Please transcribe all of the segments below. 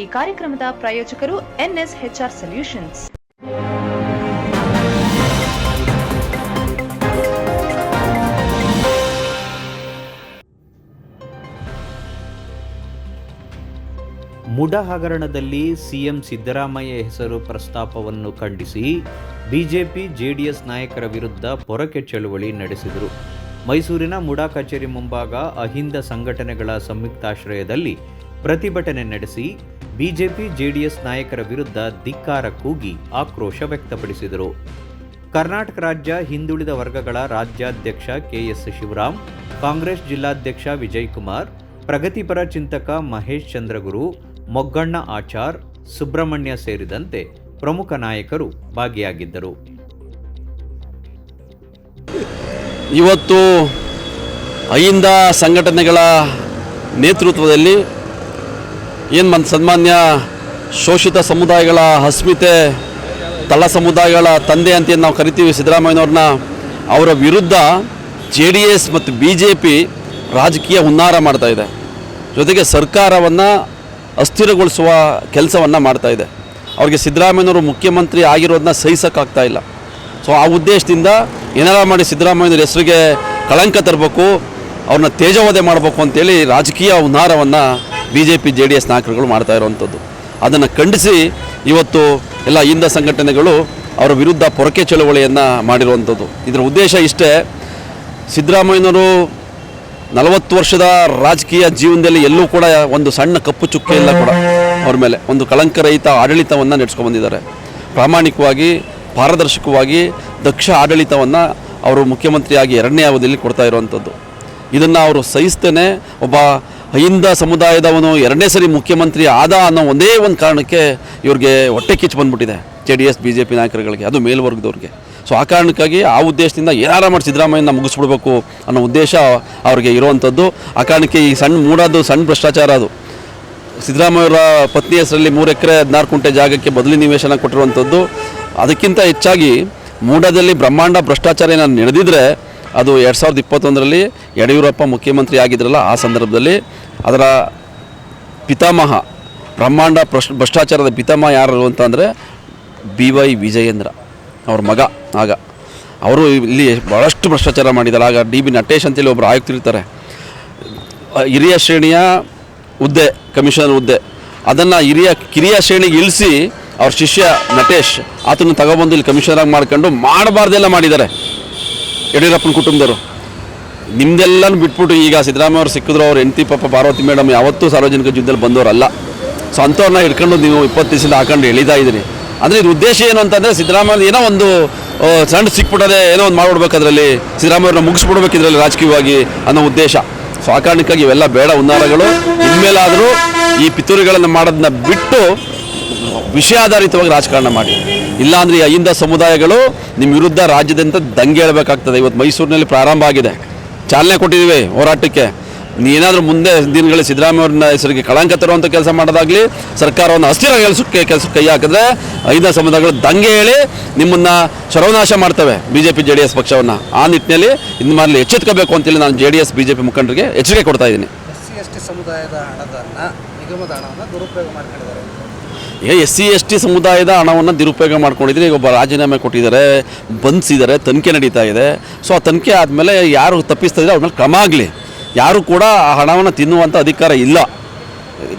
ಈ ಕಾರ್ಯಕ್ರಮದ ಪ್ರಾಯೋಜಕರು ಎನ್ಎಸ್ಎಚ್ಆರ್ ಸೊಲ್ಯೂಷನ್ಸ್. ಮುಡ ಹಗರಣದಲ್ಲಿ ಸಿಎಂ ಸಿದ್ದರಾಮಯ್ಯ ಹೆಸರು ಪ್ರಸ್ತಾಪವನ್ನು ಖಂಡಿಸಿ ಬಿಜೆಪಿ ಜೆಡಿಎಸ್ ನಾಯಕರ ವಿರುದ್ಧ ಪೊರಕೆ ಚಳುವಳಿ ನಡೆಸಿದರು. ಮೈಸೂರಿನ ಮುಡಾ ಕಚೇರಿ ಮುಂಭಾಗ ಅಹಿಂದ ಸಂಘಟನೆಗಳ ಸಂಯುಕ್ತಾಶ್ರಯದಲ್ಲಿ ಪ್ರತಿಭಟನೆ ನಡೆಸಿ ಬಿಜೆಪಿ ಜೆಡಿಎಸ್ ನಾಯಕರ ವಿರುದ್ಧ ಧಿಕ್ಕಾರ ಕೂಗಿ ಆಕ್ರೋಶ ವ್ಯಕ್ತಪಡಿಸಿದರು. ಕರ್ನಾಟಕ ರಾಜ್ಯ ಹಿಂದುಳಿದ ವರ್ಗಗಳ ರಾಜ್ಯಾಧ್ಯಕ್ಷ ಕೆಎಸ್ ಶಿವರಾಮ್, ಕಾಂಗ್ರೆಸ್ ಜಿಲ್ಲಾಧ್ಯಕ್ಷ ವಿಜಯ್ ಕುಮಾರ್ ಪ್ರಗತಿಪರ ಚಿಂತಕ ಮಹೇಶ್ ಚಂದ್ರಗುರು, ಮೊಗ್ಗಣ್ಣ ಆಚಾರ್, ಸುಬ್ರಹ್ಮಣ್ಯ ಸೇರಿದಂತೆ ಪ್ರಮುಖ ನಾಯಕರು ಭಾಗಿಯಾಗಿದ್ದರು. ಇವತ್ತು ಅಹಿಂದ ಸಂಘಟನೆಗಳ ನೇತೃತ್ವದಲ್ಲಿ ಏನು ಮನ್ ಸನ್ಮಾನ್ಯ ಶೋಷಿತ ಸಮುದಾಯಗಳ ಅಸ್ಮಿತೆ, ತಳ ಸಮುದಾಯಗಳ ತಂದೆ ಅಂತ ನಾವು ಕರಿತೀವಿ ಸಿದ್ದರಾಮಯ್ಯನವ್ರನ್ನ, ಅವರ ವಿರುದ್ಧ ಜೆ ಡಿ ಎಸ್ ಮತ್ತು ಬಿ ಜೆ ಪಿ ರಾಜಕೀಯ ಹುನ್ನಾರ ಮಾಡ್ತಾ ಇದೆ. ಜೊತೆಗೆ ಸರ್ಕಾರವನ್ನು ಅಸ್ಥಿರಗೊಳಿಸುವ ಕೆಲಸವನ್ನು ಮಾಡ್ತಾ ಇದೆ. ಅವ್ರಿಗೆ ಸಿದ್ದರಾಮಯ್ಯನವರು ಮುಖ್ಯಮಂತ್ರಿ ಆಗಿರೋದನ್ನ ಸಹಿಸೋಕ್ಕಾಗ್ತಾ ಇಲ್ಲ. ಸೊ ಆ ಉದ್ದೇಶದಿಂದ ಏನಾರ ಮಾಡಿ ಸಿದ್ದರಾಮಯ್ಯನವ್ರ ಹೆಸರಿಗೆ ಕಳಂಕ ತರಬೇಕು, ಅವ್ರನ್ನ ತೇಜವಧೆ ಮಾಡಬೇಕು ಅಂತೇಳಿ ರಾಜಕೀಯ ಹುನ್ನಾರವನ್ನು B J P J D S ನಾಯಕರುಗಳು ಮಾಡ್ತಾ ಇರುವಂಥದ್ದು. ಅದನ್ನು ಖಂಡಿಸಿ ಇವತ್ತು ಎಲ್ಲ ಹಿಂದ ಸಂಘಟನೆಗಳು ಅವರ ವಿರುದ್ಧ ಪೊರಕೆ ಚಳವಳಿಯನ್ನು ಮಾಡಿರುವಂಥದ್ದು. ಇದರ ಉದ್ದೇಶ ಇಷ್ಟೇ, ಸಿದ್ದರಾಮಯ್ಯನವರು ನಲವತ್ತು ವರ್ಷದ ರಾಜಕೀಯ ಜೀವನದಲ್ಲಿ ಎಲ್ಲೂ ಕೂಡ ಒಂದು ಸಣ್ಣ ಕಪ್ಪು ಚುಕ್ಕೆ ಇಲ್ಲ ಕೂಡ ಅವ್ರ ಮೇಲೆ, ಒಂದು ಕಳಂಕರಹಿತ ಆಡಳಿತವನ್ನು ನಡೆಸ್ಕೊಂಡು ಬಂದಿದ್ದಾರೆ. ಪ್ರಾಮಾಣಿಕವಾಗಿ, ಪಾರದರ್ಶಕವಾಗಿ ದಕ್ಷ ಆಡಳಿತವನ್ನು ಅವರು ಮುಖ್ಯಮಂತ್ರಿಯಾಗಿ ಎರಡನೇ ಅವಧಿಯಲ್ಲಿ ಕೊಡ್ತಾ ಇರುವಂಥದ್ದು. ಇದನ್ನು ಅವರು ಸಹಿಸ್ತೇನೆ. ಒಬ್ಬ ಹಿಂದ ಸಮುದಾಯದವನು ಎರಡನೇ ಸರಿ ಮುಖ್ಯಮಂತ್ರಿ ಆದ ಅನ್ನೋ ಒಂದೇ ಒಂದು ಕಾರಣಕ್ಕೆ ಇವ್ರಿಗೆ ಹೊಟ್ಟೆ ಕಿಚ್ಚು ಬಂದ್ಬಿಟ್ಟಿದೆ J D S B J P ನಾಯಕರುಗಳಿಗೆ, ಅದು ಮೇಲ್ವರ್ಗದವ್ರಿಗೆ. ಸೊ ಆ ಕಾರಣಕ್ಕಾಗಿ ಆ ಉದ್ದೇಶದಿಂದ ಏನಾರ ಮಾಡಿ ಸಿದ್ದರಾಮಯ್ಯನ ಮುಗಿಸ್ಬಿಡ್ಬೇಕು ಅನ್ನೋ ಉದ್ದೇಶ ಅವ್ರಿಗೆ ಇರುವಂಥದ್ದು. ಆ ಕಾರಣಕ್ಕೆ ಈ ಸಣ್ಣ ಮೂಡೋದು ಸಣ್ಣ ಭ್ರಷ್ಟಾಚಾರ ಅದು. ಸಿದ್ದರಾಮಯ್ಯವರ ಪತ್ನಿ ಹೆಸರಲ್ಲಿ ಮೂರು ಎಕರೆ ಹದಿನಾರು ಕುಂಟೆ ಜಾಗಕ್ಕೆ ಬದಲಿ ನಿವೇಶನ ಕೊಟ್ಟಿರುವಂಥದ್ದು. ಅದಕ್ಕಿಂತ ಹೆಚ್ಚಾಗಿ ಮೂಡದಲ್ಲಿ ಬ್ರಹ್ಮಾಂಡ ಭ್ರಷ್ಟಾಚಾರ ಏನಾದ್ರು ನಡೆದಿದ್ರೆ ಅದು ಎರಡು ಸಾವಿರದ ಇಪ್ಪತ್ತೊಂದರಲ್ಲಿ ಯಡಿಯೂರಪ್ಪ ಮುಖ್ಯಮಂತ್ರಿ ಆಗಿದ್ರಲ್ಲ, ಆ ಸಂದರ್ಭದಲ್ಲಿ ಅದರ ಪಿತಾಮಹ, ಬ್ರಹ್ಮಾಂಡ ಭ್ರಷ್ಟ ಭ್ರಷ್ಟಾಚಾರದ ಪಿತಾಮಹ ಯಾರು ಅಂತಂದರೆ ಬಿ ವೈ ವಿಜಯೇಂದ್ರ ಅವ್ರ ಮಗ, ಆಗ. ಅವರು ಇಲ್ಲಿ ಭಾಳಷ್ಟು ಭ್ರಷ್ಟಾಚಾರ ಮಾಡಿದ್ದಾರೆ. ಆಗ ಡಿ ಬಿ ನಟೇಶ್ ಅಂತೇಳಿ ಒಬ್ಬರು ಆಯುಕ್ತರಿರ್ತಾರೆ ಹಿರಿಯ ಶ್ರೇಣಿಯ ಹುದ್ದೆ, ಕಮಿಷನರ್ ಹುದ್ದೆ. ಅದನ್ನು ಹಿರಿಯ, ಕಿರಿಯ ಶ್ರೇಣಿಗೆ ಇಳಿಸಿ ಅವ್ರ ಶಿಷ್ಯ ನಟೇಶ್ ಆತನ ತಗೊಬಂದು ಇಲ್ಲಿ ಕಮಿಷನರಾಗಿ ಮಾಡ್ಕೊಂಡು ಮಾಡಬಾರ್ದೆಲ್ಲ ಮಾಡಿದ್ದಾರೆ. ಯಡಿಯೂರಪ್ಪನ ಕುಟುಂಬದವರು. ನಿಮ್ದೆಲ್ಲನೂ ಬಿಟ್ಬಿಟ್ಟು ಈಗ ಸಿದ್ದರಾಮಯ್ಯ ಅವ್ರು ಸಿಕ್ಕಿದ್ರು, ಅವ್ರು ಹೆಂಡತಿ ಪಾಪ ಪಾರ್ವತಿ ಮೇಡಮ್ ಯಾವತ್ತೂ ಸಾರ್ವಜನಿಕ ಜೀವನದಲ್ಲಿ ಬಂದವರಲ್ಲ. ಸೊ ಅಂಥವ್ರನ್ನ ಇಟ್ಕೊಂಡು ನೀವು ಇಪ್ಪತ್ತು ದಿವಸದಿಂದ ಹಾಕೊಂಡು ಎಳಿತಾ ಇದ್ದೀರಿ. ಅಂದರೆ ಇದ್ರ ಉದ್ದೇಶ ಏನು ಅಂತಂದರೆ ಸಿದ್ದರಾಮಯ್ಯ ಏನೋ ಒಂದು ಸಣ್ಣ ಸಿಕ್ಬಿಟ್ಟದೆ ಏನೋ ಒಂದು ಮಾಡ್ಬಿಡ್ಬೇಕು ಅದರಲ್ಲಿ ಸಿದ್ದರಾಮಯ್ಯವ್ರನ್ನ ಮುಗಿಸ್ಬಿಡ್ಬೇಕು ಇದರಲ್ಲಿ ರಾಜಕೀಯವಾಗಿ ಅನ್ನೋ ಉದ್ದೇಶ. ಸೊ ಆ ಕಾರಣಕ್ಕಾಗಿ ಇವೆಲ್ಲ ಬೇಡ ಉನ್ನಾರಗಳು ಇನ್ಮೇಲಾದರೂ ಈ ಪಿತೂರಿಗಳನ್ನು ಮಾಡೋದನ್ನ ಬಿಟ್ಟು ವಿಷಯಾಧಾರಿತವಾಗಿ ರಾಜಕಾರಣ ಮಾಡಿ. ಇಲ್ಲಾಂದರೆ ಈ ಅಹಿಂದ ಸಮುದಾಯಗಳು ನಿಮ್ಮ ವಿರುದ್ಧ ರಾಜ್ಯದಂತ ದಂಗೆ ಹೇಳಬೇಕಾಗ್ತದೆ. ಇವತ್ತು ಮೈಸೂರಿನಲ್ಲಿ ಪ್ರಾರಂಭ ಆಗಿದೆ. ಚಾಲನೆ ಕೊಟ್ಟಿದ್ದೀವಿ ಹೋರಾಟಕ್ಕೆ. ನೀನಾದರೂ ಮುಂದೆ ದಿನಗಳಲ್ಲಿ ಸಿದ್ದರಾಮಯ್ಯವ್ರನ್ನ ಹೆಸರಿಗೆ ಕಳಂಕ ತರುವಂಥ ಕೆಲಸ ಮಾಡೋದಾಗಲಿ ಸರ್ಕಾರವನ್ನು ಅಸ್ಥಿರ ಕೆಲಸಕ್ಕೆ ಕೆಲಸಕ್ಕೆ ಕೈ ಹಾಕಿದ್ರೆ ಐದನೇ ಸಮುದಾಯಗಳು ದಂಗೆ ಹೇಳಿ ನಿಮ್ಮನ್ನು ಸರ್ವನಾಶ ಮಾಡ್ತವೆ B J P J D S ಪಕ್ಷವನ್ನು. ಆ ನಿಟ್ಟಿನಲ್ಲಿ ಇನ್ನು ಮಾಡಲಿ ಎಚ್ಚೆತ್ಕೋಬೇಕು ಅಂತೇಳಿ ನಾನು J D S B J P ಮುಖಂಡರಿಗೆ ಎಚ್ಚರಿಕೆ ಕೊಡ್ತಾ ಇದ್ದೀನಿ. ಎಸ್ ಸಮುದಾಯದ ಹಣದನ್ನು ನಿಗಮದ ಹಣವನ್ನು ದುರುಪಯೋಗ ಮಾಡ್ಕೊಂಡಿದ್ದಾರೆ. ಏ ಎಸ್ ಸಿ ಎಸ್ ಟಿ ಸಮುದಾಯದ ಹಣವನ್ನು ದುರುಪಯೋಗ ಮಾಡ್ಕೊಂಡಿದ್ರೆ ಈಗ ಒಬ್ಬ ರಾಜೀನಾಮೆ ಕೊಟ್ಟಿದ್ದಾರೆ, ಬಂಧಿಸಿದ್ದಾರೆ, ತನಿಖೆ ನಡೀತಾ ಇದೆ. ಸೊ ಆ ತನಿಖೆ ಆದಮೇಲೆ ಯಾರು ತಪ್ಪಿಸ್ತಾ ಇದ್ದಾರೆ, ಅವ್ರ ಮೇಲೆ ಕ್ರಮ ಆಗಲಿ. ಯಾರು ಕೂಡ ಆ ಹಣವನ್ನು ತಿನ್ನುವಂಥ ಅಧಿಕಾರ ಇಲ್ಲ.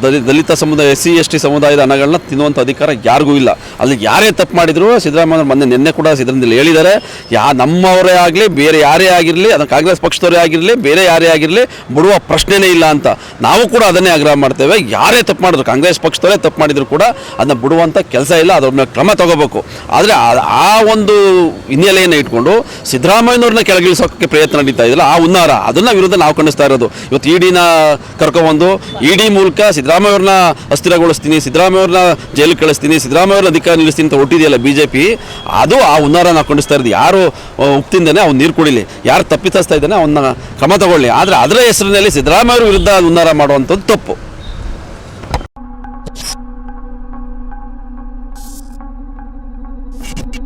ದಲಿ ದಲಿತ ಸಮುದಾಯ ಎಸ್ ಸಿ ಎಸ್ ಟಿ ಸಮುದಾಯದ ಹಣಗಳನ್ನ ತಿನ್ನುವಂಥ ಅಧಿಕಾರ ಯಾರಿಗೂ ಇಲ್ಲ. ಅಲ್ಲಿ ಯಾರೇ ತಪ್ಪು ಮಾಡಿದ್ರು ಸಿದ್ದರಾಮಯ್ಯ ಮೊನ್ನೆ ನಿನ್ನೆ ಕೂಡ ಸಿದ್ದರಾಮಯ್ಯ ಹೇಳಿದ್ದಾರೆ. ಯಾ ನಮ್ಮವರೇ ಆಗಲಿ, ಬೇರೆ ಯಾರೇ ಆಗಿರಲಿ, ಅದನ್ನು ಕಾಂಗ್ರೆಸ್ ಪಕ್ಷದವರೇ ಆಗಿರಲಿ, ಬೇರೆ ಯಾರೇ ಆಗಿರಲಿ ಬಿಡುವ ಪ್ರಶ್ನೆನೇ ಇಲ್ಲ ಅಂತ. ನಾವು ಕೂಡ ಅದನ್ನೇ ಆಗ್ರಹ ಮಾಡ್ತೇವೆ. ಯಾರೇ ತಪ್ಪು ಮಾಡಿದ್ರು, ಕಾಂಗ್ರೆಸ್ ಪಕ್ಷದವರೇ ತಪ್ಪು ಮಾಡಿದ್ರು ಕೂಡ ಅದನ್ನ ಬಿಡುವಂಥ ಕೆಲಸ ಇಲ್ಲ ಅದ್ರ ಮೇಲೆ ಕ್ರಮ ತಗೋಬೇಕು. ಆದರೆ ಆ- ಒಂದು ಹಿನ್ನೆಲೆಯನ್ನು ಇಟ್ಕೊಂಡು ಸಿದ್ದರಾಮಯ್ಯನವ್ರನ್ನ ಕೆಳಗಿಳಿಸೋಕ್ಕೆ ಪ್ರಯತ್ನ ನಡೀತಾ ಇದೆಯಲ್ಲ, ಆ ಹುನ್ನಾರ, ಅದನ್ನು ವಿರುದ್ಧ ನಾವು ಖಂಡಿಸ್ತಾ ಇರೋದು. ಇವತ್ತು ಇಡಿನ ಕರ್ಕೊಬಂದು ಇಡಿ ಮೂಲಕ ಸಿದ್ದರಾಮಯ್ಯವ್ರನ್ನ ಅಸ್ಥಿರಗೊಳಿಸ್ತೀನಿ, ಸಿದ್ದರಾಮಯ್ಯವ್ರನ್ನ ಜೈಲಿಗೆ ಕಳಿಸ್ತೀನಿ, ಸಿದ್ದರಾಮಯ್ಯವ್ರನ್ನ ಅಧಿಕಾರ ನಿಲ್ಲಿಸ್ತೀನಿ ಅಂತ ಹೊಟ್ಟಿದೆಯಲ್ಲ ಬಿ ಜೆ ಪಿ ಅದು ಆ ಹುನ್ನಾರನ ಕೊಂಡಿಸ್ತಾ ಇರೋದು. ಯಾರು ಉಪ್ತಿಂದಾನೆ ಅವ್ನು ನೀರು ಕುಡಿಲಿ. ಯಾರು ತಪ್ಪಿತಸ್ತಾ ಇದ್ದಾನೆ ಅವನ್ನ ಕ್ರಮ ತಗೊಳ್ಳಿ. ಆದರೆ ಅದರ ಹೆಸರಿನಲ್ಲಿ ಸಿದ್ದರಾಮಯ್ಯವ್ರ ವಿರುದ್ಧ ಹುನ್ನಾರ ಮಾಡುವಂಥದ್ದು ತಪ್ಪು.